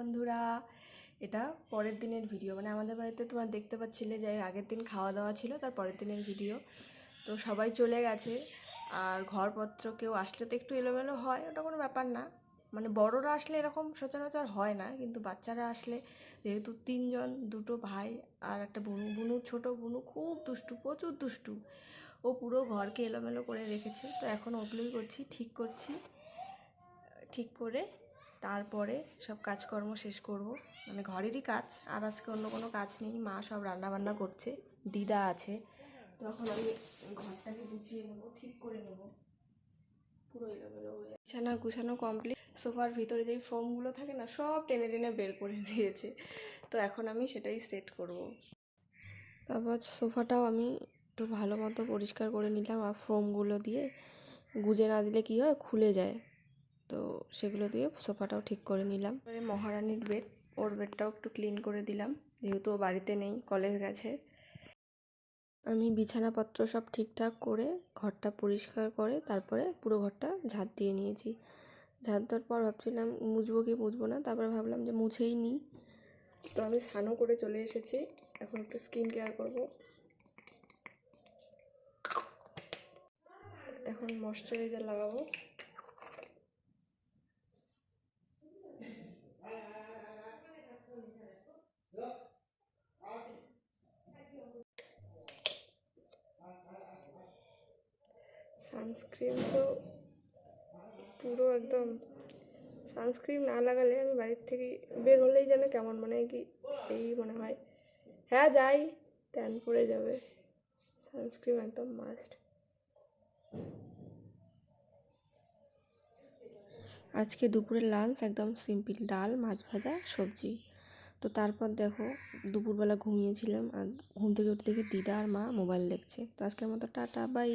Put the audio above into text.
বন্ধুরা। এটা পরের দিনের ভিডিও মানে আমাদের বাড়িতে তোমার দেখতে পাচ্ছিলে যে আগের দিন খাওয়া দাওয়া ছিল, তার পরের দিনের ভিডিও তো সবাই চলে গেছে। আর ঘরপত্র কেউ আসলে তো একটু এলোমেলো হয়, ওটা কোনো ব্যাপার না। মানে বড়রা আসলে এরকম সচরাচর হয় না, কিন্তু বাচ্চারা আসলে যেহেতু তিনজন, দুটো ভাই আর একটা বুনু। বুনু ছোট বুনু খুব দুষ্টু, প্রচুর দুষ্টু। ও পুরো ঘরকে এলোমেলো করে রেখেছে। তো এখন ওগুলোই করছি, ঠিক করছি। ঠিক করে তারপরে সব কাজকর্ম শেষ করব। মানে ঘরেরই কাজ। আর আজকে অন্য কোনো কাজ নেই। মা সব রান্না বান্না করছে। দিদা আছে। তখন আমি ঘরটাকে গুছিয়ে নেব, ঠিক করে নেব। পুরো বিছানা গুছানো কমপ্লিট সোফার ভিতরে যেই ফোমগুলো থাকে না, সব টেনে টেনে বের করে দিয়েছে। তো এখন আমি সেটাই সেট করব। তারপর সোফাটাও আমি একটু ভালো মতো পরিষ্কার করে নিলাম। আর ফোমগুলো দিয়ে গুজে না দিলে কী হয়? খুলে যায়। তো সেগুলো দিয়ে সোফাটাও ঠিক করে নিলাম। এবারে মহারানীর বেড ওর বেডটাও একটু ক্লিন করে দিলাম। যেহেতু ও বাড়িতে নেই কলেজ গেছে। আমি বিছানাপত্র সব ঠিকঠাক করে ঘরটা পরিষ্কার করে তারপরে পুরো ঘরটা ঝাঁট দিয়ে নিয়েছি। ঝাঁট দেওয়ার পর ভাবছিলাম মুছবো কি মুছবো না? তারপরে ভাবলাম যে মুছেই নিই তো আমি স্নানও করে চলে এসেছি। এখন একটু স্কিন কেয়ার করব। এখন ময়শ্চারাইজার লাগাবো। সানস্ক্রিন তো পুরো একদম, সানস্ক্রিন না লাগালে আমি বাড়ির থেকে বের হলেই যেন কেমন মানে কি এই মনে হয়। হ্যাঁ যাই ট্যান পড়ে যাবে। সানস্ক্রিন একদম মাস্ট আজকে দুপুরের লাঞ্চ একদম সিম্পল ডাল, মাছ ভাজা, সবজি। তো তারপর দেখো, দুপুরবেলা ঘুমিয়েছিলাম, আর ঘুম থেকে উঠে দেখি দিদা আর মা মোবাইল দেখছে। তো আজকের মতো টাটা বাই